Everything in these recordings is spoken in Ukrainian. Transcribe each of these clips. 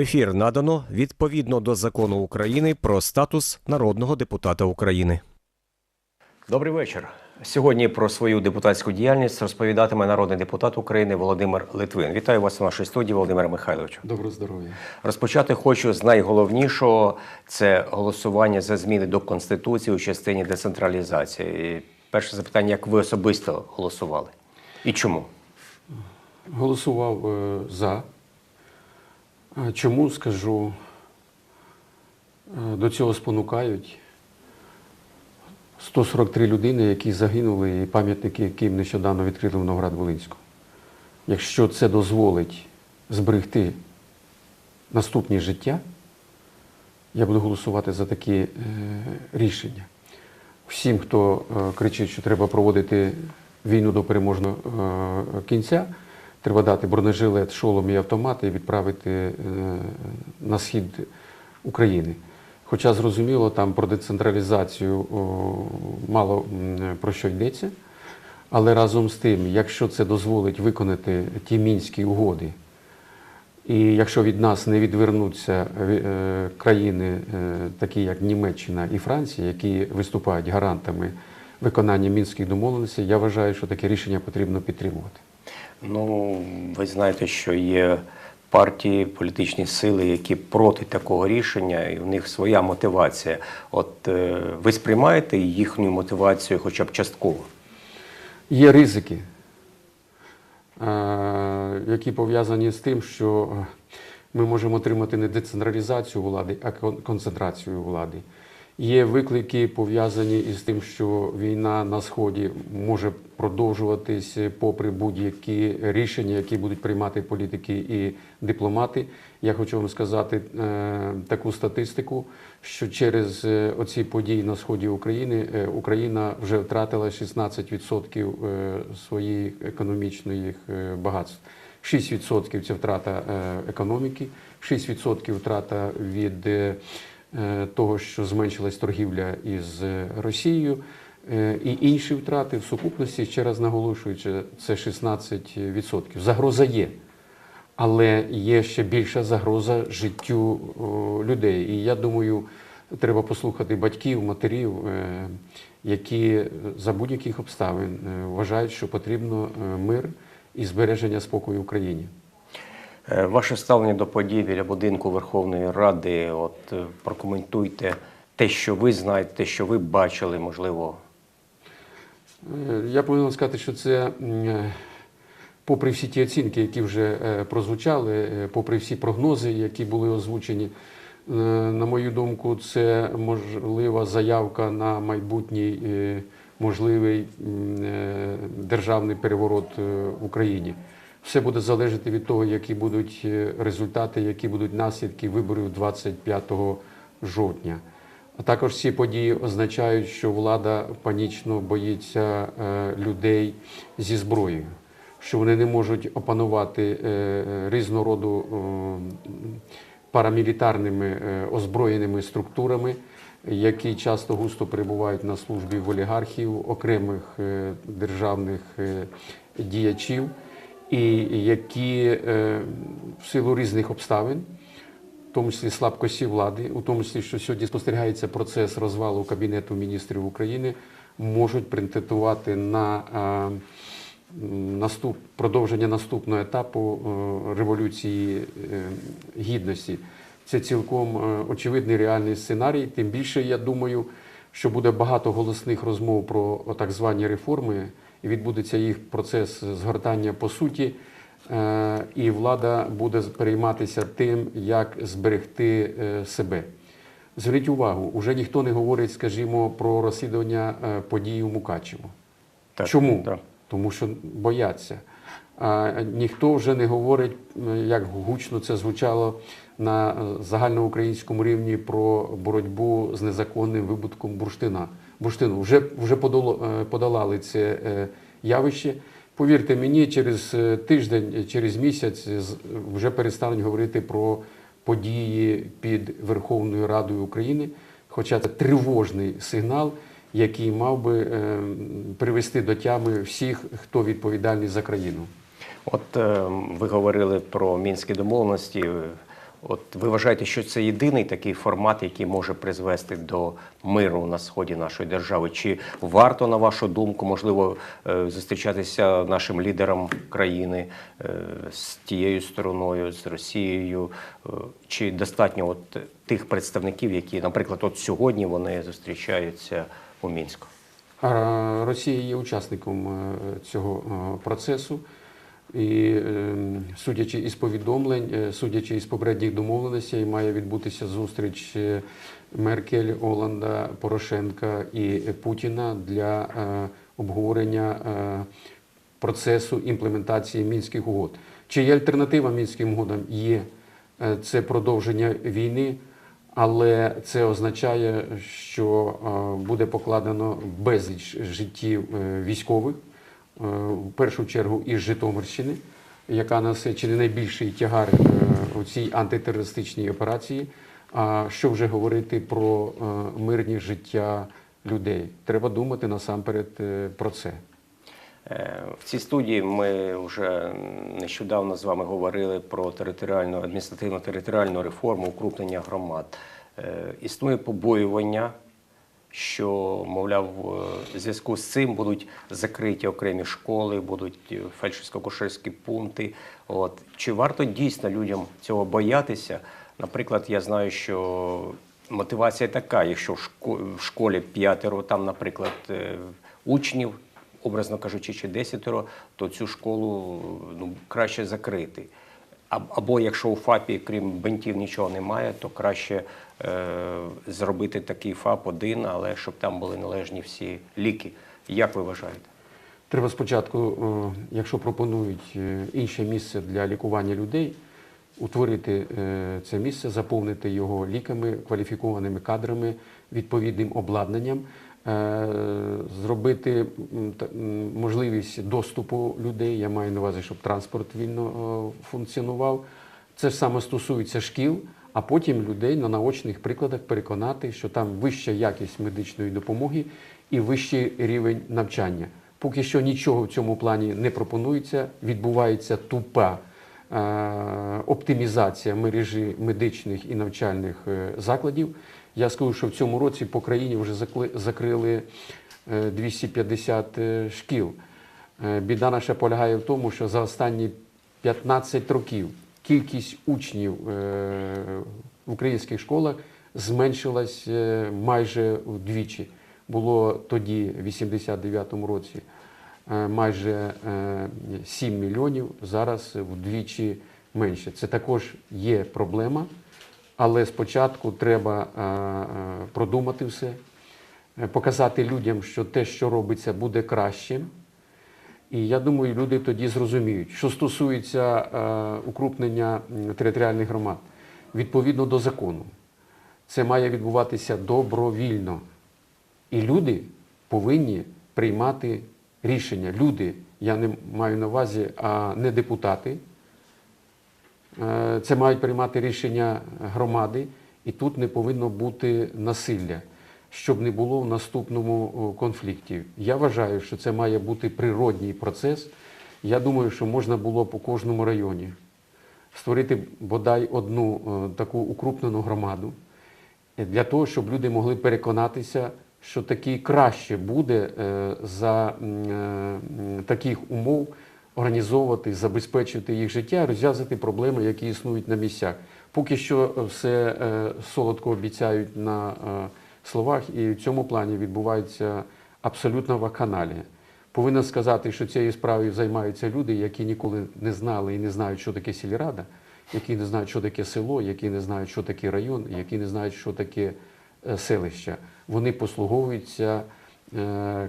Ефір надано відповідно до закону України про статус народного депутата України. Добрий вечір. Сьогодні про свою депутатську діяльність розповідатиме народний депутат України Володимир Литвин. Вітаю вас у нашій студії, Володимир Михайлович. Доброго здоров'я. Розпочати хочу з найголовнішого це голосування за зміни до конституції у частині децентралізації. І Перше запитання: як ви особисто голосували і чому? Голосував е, за. Чому скажу? Е, До цього спонукають 143 людини, які загинули, і пам'ятники, яким нещодавно відкрили в Новоград-Волинську. Якщо це дозволить зберегти наступні життя, я буду голосувати за такі е, рішення. Всім, хто е, кричить, що треба проводити війну до переможного е, кінця, треба дати бронежилет, шолом і автомати і відправити е, на схід України. Хоча зрозуміло, там про децентралізацію мало про що йдеться. Але разом з тим, якщо це дозволить виконати ті мінські угоди, і якщо від нас не відвернуться е, країни, е, такі як Німеччина і Франція, які виступають гарантами виконання мінських домовленостей, я вважаю, що таке рішення потрібно підтримувати. Ну, ви знаєте, що є партії, політичні сили, які проти такого рішення, і в них своя мотивація. От е, ви сприймаєте їхню мотивацію хоча б частково? Є ризики, е, які пов'язані з тим, що ми можемо отримати не децентралізацію влади, а концентрацію влади. Є виклики пов'язані із тим, що війна на сході може продовжуватись попри будь-які рішення, які будуть приймати політики і дипломати. Я хочу вам сказати е, таку статистику, що через е, оці події на сході України е, Україна вже втратила 16% е, своїх економічних багатств. 6% це втрата економіки, 6% втрата від того, що зменшилась торгівля із е, Росією. Е, І інші втрати в сукупності, ще раз наголошуючи, це 16%. Загроза є. Але є ще більша загроза життю людей. І я думаю, треба послухати батьків, матерів, е, які за будь-яких обставин е, вважають, що потрібно е, мир і збереження спокою в Україні. Е, Ваше ставлення до подій біля будинку Верховної Ради, от е, прокоментуйте те, що ви знаєте, те, що ви бачили, можливо. Е, Я повинен сказати, що це, попри всі ті оцінки, які вже прозвучали, попри всі прогнози, які були озвучені, на мою думку, це можлива заявка на майбутній можливий державний переворот в Україні. Все буде залежати від того, які будуть е, результати, які будуть наслідки виборів 25 жовтня. А також ці події означають, що влада панічно боїться е, людей зі зброєю, що вони не можуть опанувати е, різного роду парамілітарними озброєними структурами, які часто густо перебувають на службі в олігархів, окремих державних діячів, і які е, в силу різних обставин в тому числі слабкості влади, у тому числі, що сьогодні спостерігається процес розвалу Кабінету міністрів України, можуть претендувати на а, наступ, продовження наступного етапу е, революції е, гідності. Це цілком е, очевидний реальний сценарій. Тим більше, я думаю, що буде багато голосних розмов про так звані реформи, і відбудеться їх процес згортання по суті. Е, і влада буде перейматися тим, як зберегти е, себе. Зверніть увагу, уже ніхто не говорить, скажімо, про розслідування е, подій у Мукачево. Так, Чому? так. Тому що бояться. А ніхто вже не говорить, як гучно це звучало на е, загальноукраїнському рівні про боротьбу з незаконним вибутком бурштина. Бурштину вже вже е, подолали це е, явище. Повірте мені, через тиждень, через місяць вже перестануть говорити про події під Верховною Радою України. Хоча це тривожний сигнал, який мав би привести до тями всіх, хто відповідальний за країну. От е, ви говорили про мінські домовленості. От ви вважаєте, що це єдиний такий формат, який може призвести до миру на сході нашої держави? Чи варто, на вашу думку, можливо, е, зустрічатися нашим лідерам країни е, з тією стороною, з Росією? Е, Чи достатньо от тих представників, які, наприклад, от сьогодні вони зустрічаються у Мінську? Росія є учасником цього процесу. І е, судячи із повідомлень, е, судячи із попередніх домовленостей, має відбутися зустріч е, Меркель, Оланда, Порошенка і Путіна для е, обговорення процесу імплементації мінських угод. Чи є альтернатива мінським угодам? Є це продовження війни, але це означає, що буде покладено безліч життів військових, в першу чергу із Житомирщини, яка несе чи не найбільший тягар е, у цій антитерористичній операції. А що вже говорити про е, мирні життя людей? Треба думати насамперед е, про це. Е, В цій студії ми вже нещодавно з вами говорили про територіальну адміністративно-територіальну реформу, укрупнення громад. Е, Існує побоювання, що, мовляв, е, в зв'язку з цим будуть закриті окремі школи, будуть е, фельдшерсько-кушерські пункти. От. Чи варто дійсно людям цього боятися? Наприклад, я знаю, що мотивація така, якщо в шко- школі п'ятеро, там, наприклад, е, учнів, образно кажучи, чи десятеро, то цю школу ну, краще закрити. Або якщо у ФАПі, крім бинтів, нічого немає, то краще е, зробити такий ФАП один, але щоб там були належні всі ліки. Як ви вважаєте? Треба спочатку, е, якщо пропонують е, інше місце для лікування людей, утворити е, це місце, заповнити його ліками, кваліфікованими кадрами, відповідним обладнанням, зробити м, та- м, можливість доступу людей. Я маю на увазі, щоб транспорт вільно е, функціонував. Це ж саме стосується шкіл, а потім людей на наочних прикладах переконати, що там вища якість медичної допомоги і вищий рівень навчання. Поки що нічого в цьому плані не пропонується, відбувається тупа е, оптимізація мережі медичних і навчальних е, закладів. Я скажу, що в цьому році по країні вже закрили е, 250 е, шкіл. Е, Біда наша полягає в тому, що за останні 15 років кількість учнів е, в українських школах зменшилась е, майже вдвічі. Було тоді, в 89-му році, е, майже е, 7 мільйонів, зараз вдвічі менше. Це також є проблема, але спочатку треба е, е, продумати все, е, показати людям, що те, що робиться, буде кращим. І я думаю, люди тоді зрозуміють, що стосується укрупнення територіальних громад, відповідно до закону, це має відбуватися добровільно. І люди повинні приймати рішення. Люди, я не маю на увазі, а не депутати. Е, Це мають приймати рішення громади, і тут не повинно бути насилля, щоб не було в наступному конфлікті. Я вважаю, що це має бути природній процес. Я думаю, що можна було по кожному районі створити бодай одну таку укрупнену громаду е, для того, щоб люди могли переконатися, що таки краще буде е, за таких умов організовувати, забезпечити їх життя, розв'язати проблеми, які існують на місцях. Поки що е, все е, солодко обіцяють на е, словах, і в цьому плані відбувається абсолютна вакханалія. Повинен сказати, що цією справою займаються люди, які ніколи не знали і не знають, що таке сільрада, які не знають, що таке село, які не знають, що таке район, які не знають, що таке е, селища. Вони послуговуються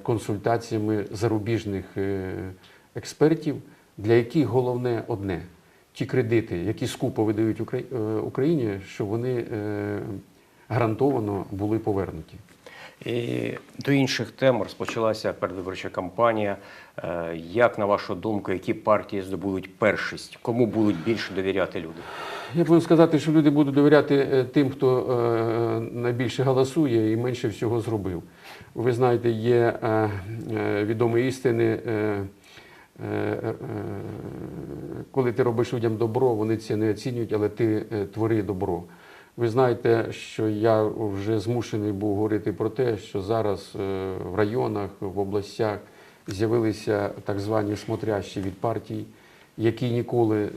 консультаціями зарубіжних експертів, для яких головне одне ті кредити, які скупо видають е, Україні, щоб вони е, гарантовано були повернуті. І до інших тем розпочалася передвиборча кампанія. Е, Як на вашу думку, які партії здобудуть першість? Кому будуть більше довіряти люди? Я повинен сказати, що люди будуть довіряти тим, хто найбільше голосує і менше всього зробив. Ви знаєте, є відомі істини. Е, е, коли ти робиш людям добро, вони це не оцінюють, але ти е, твори добро. Ви знаєте, що я вже змушений був говорити про те, що зараз в районах, в областях з'явилися так звані смотрящі від партій, які ніколи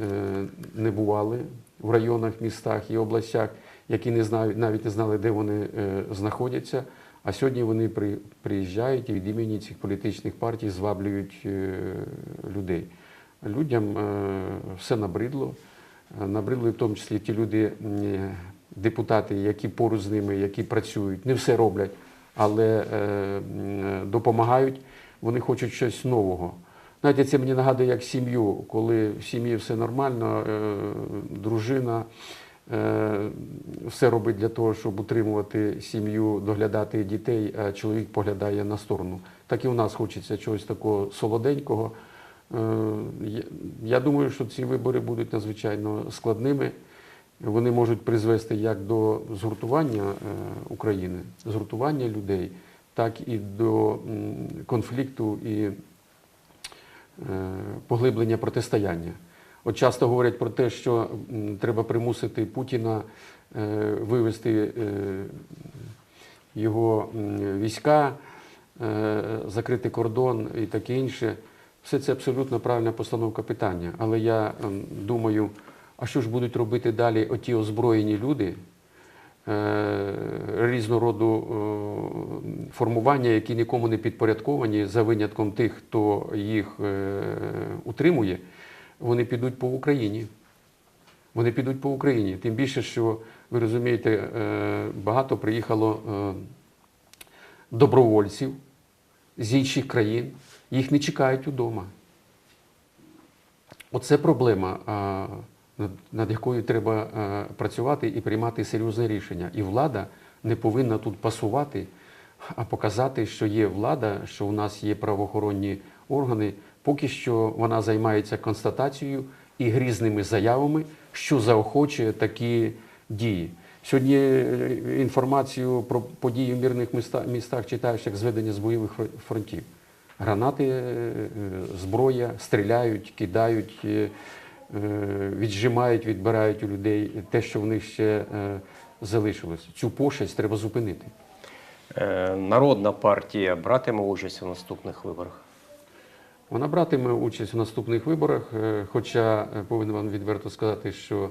не бували в районах, містах і областях, які не знають, навіть не знали, де вони знаходяться. А сьогодні вони при, приїжджають і від імені цих політичних партій зваблюють е, людей. Людям е, все набридло. Е, Набридли в тому числі ті люди, депутати, які поруч з ними, які працюють, не все роблять, але допомагають. Вони хочуть щось нового. Знаєте, це мені нагадує як сім'ю, коли в сім'ї все нормально, дружина все робить для того, щоб утримувати сім'ю, доглядати дітей, а чоловік поглядає на сторону. Так і у нас хочеться чогось такого солоденького. Е, я- думаю, що ці вибори будуть надзвичайно складними. Вони можуть призвести як до згуртування е, України, згуртування людей, так і до конфлікту і е, поглиблення протистояння. От часто говорять про те, що треба примусити Путіна е, вивести е, його війська, е, закрити кордон і таке інше. Все це абсолютно правильна постановка питання. Але я ем, думаю, а що ж будуть робити далі оті озброєні люди різного роду е, формування, які нікому не підпорядковані, за винятком тих, хто їх утримує, вони підуть по Україні. Вони підуть по Україні. Тим більше, що ви розумієте, е, багато приїхало е, добровольців з інших країн, їх не чекають удома. Оце проблема, над, над якою треба працювати і приймати серйозне рішення. І влада не повинна тут пасувати, а показати, що є влада, що у нас є правоохоронні органи. Поки що вона займається констатацією і грізними заявами, що заохочує такі дії. Сьогодні е, інформацію про події в мирних містах, містах читаєш як зведення з бойових фронтів. Гранати, е, е, зброя, стріляють, кидають, віджимають, відбирають у людей те, що в них ще залишилось. Цю пошесть треба зупинити. Народна партія братиме участь у наступних виборах. Вона братиме участь у наступних виборах, е, хоча е, повинен вам відверто сказати, що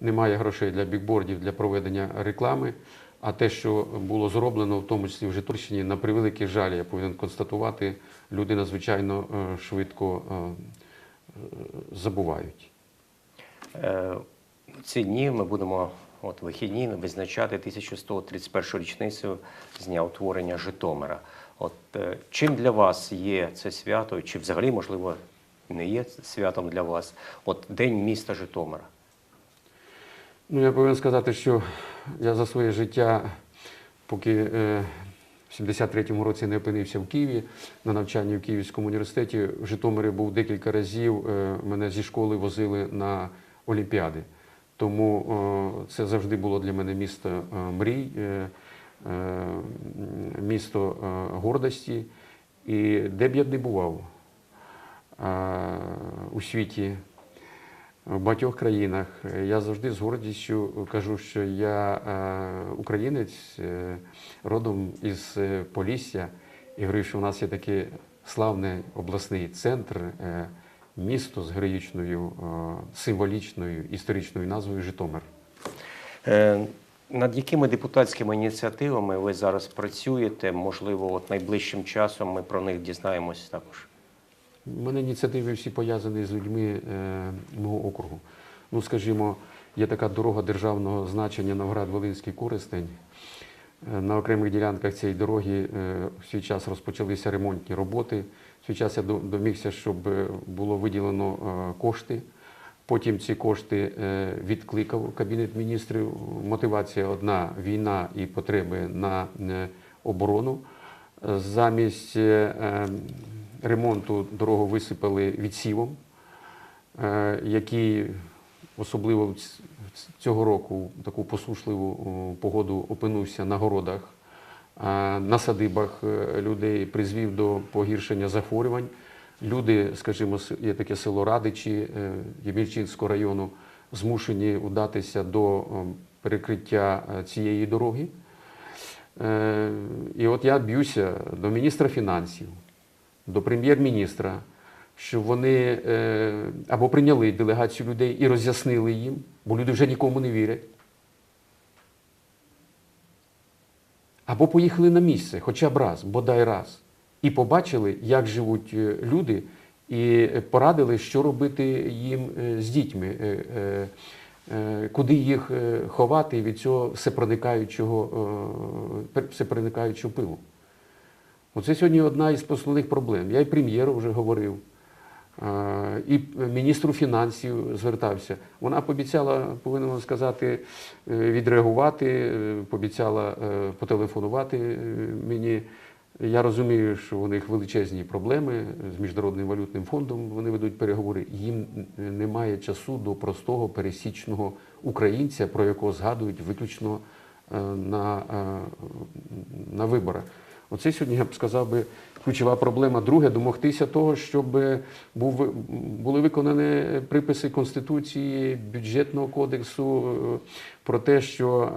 немає грошей для бікбордів для проведення реклами. А те, що було зроблено, в тому числі в Житомирщині, на превеликий жаль, я повинен констатувати, люди надзвичайно е, швидко забувають. Ці дні ми будемо, от вихідні, визначати 1131 річницю з дня утворення Житомира. От е, чим для вас є це свято, чи взагалі, можливо, не є святом для вас? От День міста Житомира. Ну, я повинен сказати, що я за своє життя, поки е, в 73-му році не опинився в Києві на навчанні в Київському університеті, в Житомирі був декілька разів. е, Мене зі школи возили на Олімпіади. Тому е, це завжди було для мене місто е, мрій, е, місто е, гордості. І де б я не бував е, у світі, в багатьох країнах. Я завжди з гордістю кажу, що я е, українець е, родом із е, Полісся і говорю, що у нас є такий славний обласний центр, е, місто з героїчною, е, символічною історичною назвою Житомир. Над якими депутатськими ініціативами ви зараз працюєте? Можливо, от найближчим часом ми про них дізнаємось також. У мене ініціативи всі пов'язані з людьми е, мого округу. Ну, скажімо, є така дорога державного значення Новград-Волинський Коростень. Е, На окремих ділянках цієї дороги е, в свій час розпочалися ремонтні роботи. В свій час я домігся, щоб е, було виділено кошти. Потім ці кошти е, відкликав Кабінет міністрів. Мотивація одна війна і потреби на е, оборону. Замість е, ремонту дорогу висипали відсівом, який особливо цього року в таку посушливу погоду опинився на городах, на садибах людей, призвів до погіршення захворювань. Люди, скажімо, є таке село Радичі е, Ємільчинського району, змушені удатися до перекриття е, цієї дороги. Е, І от я б'юся до міністра фінансів, до прем'єр-міністра, щоб вони або прийняли делегацію людей і роз'яснили їм, бо люди вже нікому не вірять. Або поїхали на місце, хоча б раз, бодай раз, і побачили, як живуть е, люди, і порадили, що робити їм е, з дітьми, е, е, е, куди їх е, ховати від цього всепроникаючого, е, всепроникаючого пилу. Оце сьогодні одна із основних проблем. Я і прем'єру вже говорив, е, і міністру фінансів звертався. Вона пообіцяла, повинна сказати, е, відреагувати, е, пообіцяла е, потелефонувати е, мені. Я розумію, що у них величезні проблеми з Міжнародним валютним фондом. Вони ведуть переговори. Їм немає часу до простого пересічного українця, про якого згадують виключно е, на, е, на виборах. Оце сьогодні я б сказав би ключова проблема. Друге, домогтися того, щоб був, були виконані приписи Конституції, бюджетного кодексу е, про те, що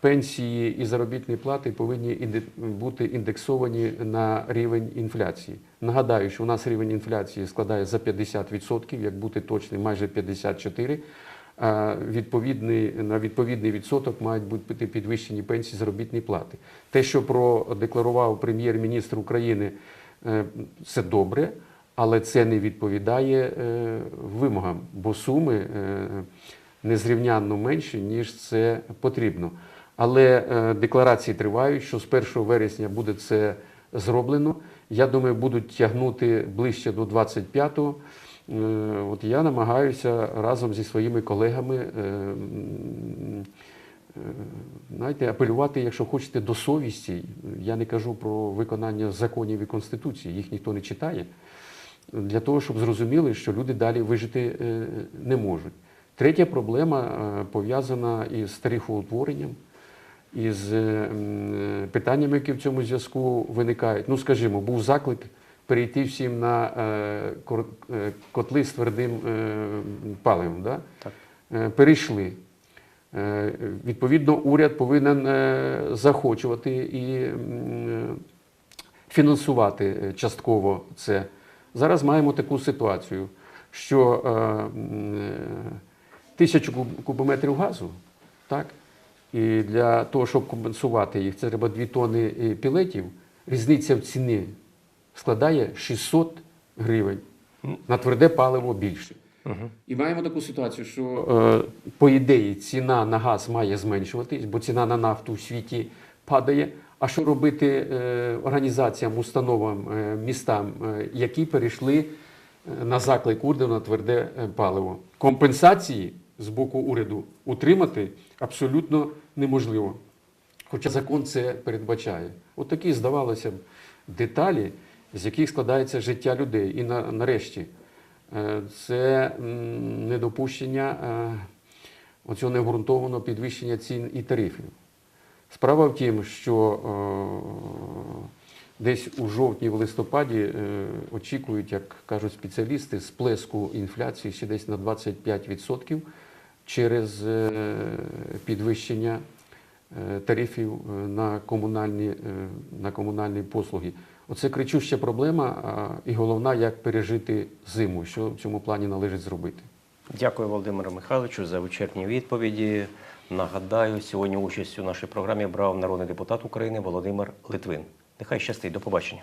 пенсії і заробітні плати повинні бути індексовані на рівень інфляції. Нагадаю, що у нас рівень інфляції складає за 50%, як бути точним, майже 54%. А відповідний, на відповідний відсоток мають бути підвищені пенсії заробітні плати. Те, що продекларував прем'єр-міністр України, е, це добре, але це не відповідає е, вимогам, бо суми е, незрівнянно менші, ніж це потрібно. Але е, декларації тривають, що з 1 вересня буде це зроблено. Я думаю, будуть тягнути ближче до 25-го. Е, От я намагаюся разом зі своїми колегами е, знаєте, апелювати, якщо хочете, до совісті. Я не кажу про виконання законів і конституції, їх ніхто не читає. Для того, щоб зрозуміли, що люди далі вижити не можуть. Третя проблема пов'язана із тарифоутворенням, із е, питаннями, які в цьому зв'язку виникають. Ну, скажімо, був заклик перейти всім на е, е, котли з твердим е, паливом. Да? Так. Е, Перейшли. Е, Відповідно, уряд повинен е, захочувати і фінансувати е, частково це. Зараз маємо таку ситуацію, що е, е, тисячу кубометрів газу, так? І для того, щоб компенсувати їх, це треба 2 тонни е, пілетів. Різниця в ціні складає 600 гривень. На тверде паливо більше. І маємо таку ситуацію, що е, по ідеї ціна на газ має зменшуватись, бо ціна на нафту в світі падає. А що робити е, організаціям, установам, е, містам, е, які перейшли на заклик уряду на тверде паливо? Компенсації з боку уряду утримати абсолютно неможливо. Хоча закон це передбачає. От такі, здавалося б, деталі, з яких складається життя людей. І на, нарешті е, це недопущення е, оцього необґрунтованого підвищення цін і тарифів. Справа в тім, що е, десь у жовтні, в листопаді очікують, як кажуть спеціалісти, сплеску інфляції ще десь на 25% через е, підвищення е, тарифів е, на комунальні, на комунальні послуги. Оце кричуща проблема, і головна, як пережити зиму, що в цьому плані належить зробити. Дякую, Володимиру Михайловичу, за вичерпні відповіді. Нагадаю, сьогодні участь у нашій програмі брав народний депутат України Володимир Литвин. Нехай щастить. До побачення.